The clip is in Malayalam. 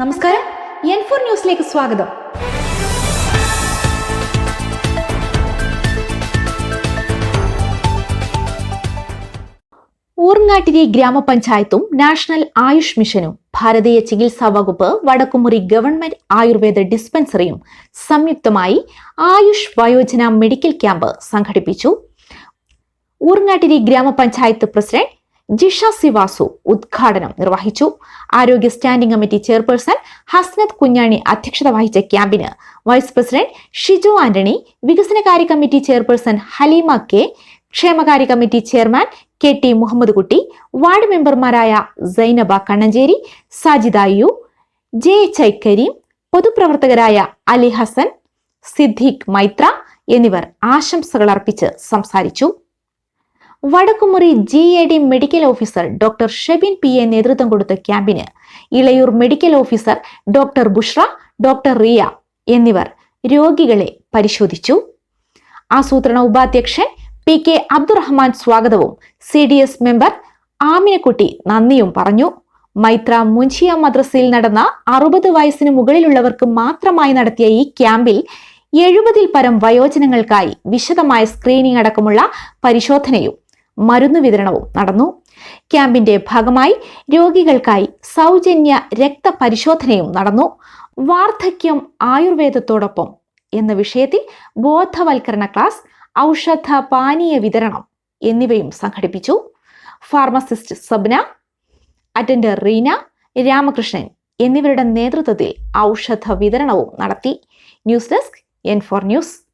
നമസ്കാരം. എൻ ഫോർ ന്യൂസിലേക്ക് സ്വാഗതം. ഊർങ്ങാട്ടിരി ഗ്രാമപഞ്ചായത്തും നാഷണൽ ആയുഷ് മിഷനും ഭാരതീയ ചികിത്സാ വകുപ്പ് വടക്കുമുറി ഗവൺമെന്റ് ആയുർവേദ ഡിസ്പെൻസറിയും സംയുക്തമായി ആയുഷ് വയോജന മെഡിക്കൽ ക്യാമ്പ് സംഘടിപ്പിച്ചു. ഊർങ്ങാട്ടിരി ഗ്രാമപഞ്ചായത്ത് പ്രസിഡന്റ് ജിഷ സിവാസു ഉദ്ഘാടനം നിർവഹിച്ചു. ആരോഗ്യ standing committee chairperson Hasnath Kunjani അധ്യക്ഷത വഹിച്ച ക്യാമ്പിന് വൈസ് പ്രസിഡന്റ് ഷിജു ആന്റണി വികസനകാര്യ കമ്മിറ്റി ചെയർപേഴ്സൺ ഹലീമ കെ ക്ഷേമകാര്യ committee chairman K T Muhammad Kutty ward മെമ്പർമാരായ Sainaba Kannancheri Sajida U J H I Kareem പൊതുപ്രവർത്തകരായ Ali Hasan Siddique Maithra എന്നിവർ ആശംസകൾ അർപ്പിച്ച് സംസാരിച്ചു. Vadakkumuri G A D medical officer doctor Shebin P A നേതൃത്വം കൊടുത്ത ക്യാമ്പിന് Ilayur medical officer doctor Bushra doctor Riya എന്നിവർ രോഗികളെ പരിശോധിച്ചു. ആസൂത്രണ ഉപാധ്യക്ഷൻ പി കെ അബ്ദുറഹ്മാൻ സ്വാഗതവും C D S member Aminakutty നന്ദിയും പറഞ്ഞു. മൈത്ര മുൻഷിയ മദ്രസയിൽ നടന്ന അറുപത് വയസ്സിന് മുകളിലുള്ളവർക്ക് മാത്രമായി നടത്തിയ ഈ ക്യാമ്പിൽ എഴുപതിൽ പരം വയോജനങ്ങൾക്കായി വിശദമായ സ്ക്രീനിംഗ് അടക്കമുള്ള പരിശോധനയും മരുന്ന് വിതരണവും നടന്നു. ക്യാമ്പിന്റെ ഭാഗമായി രോഗികൾക്കായി സൗജന്യ രക്തപരിശോധനയും നടന്നു. വാർദ്ധക്യം ആയുർവേദത്തോടൊപ്പം എന്ന വിഷയത്തിൽ ബോധവൽക്കരണ ക്ലാസ് ഔഷധ പാനീയ വിതരണം എന്നിവയും സംഘടിപ്പിച്ചു. ഫാർമസിസ്റ്റ് സബ്ന അറ്റൻഡർ റീന രാമകൃഷ്ണൻ എന്നിവരുടെ നേതൃത്വത്തിൽ ഔഷധ വിതരണവും നടത്തി. News desk N four news.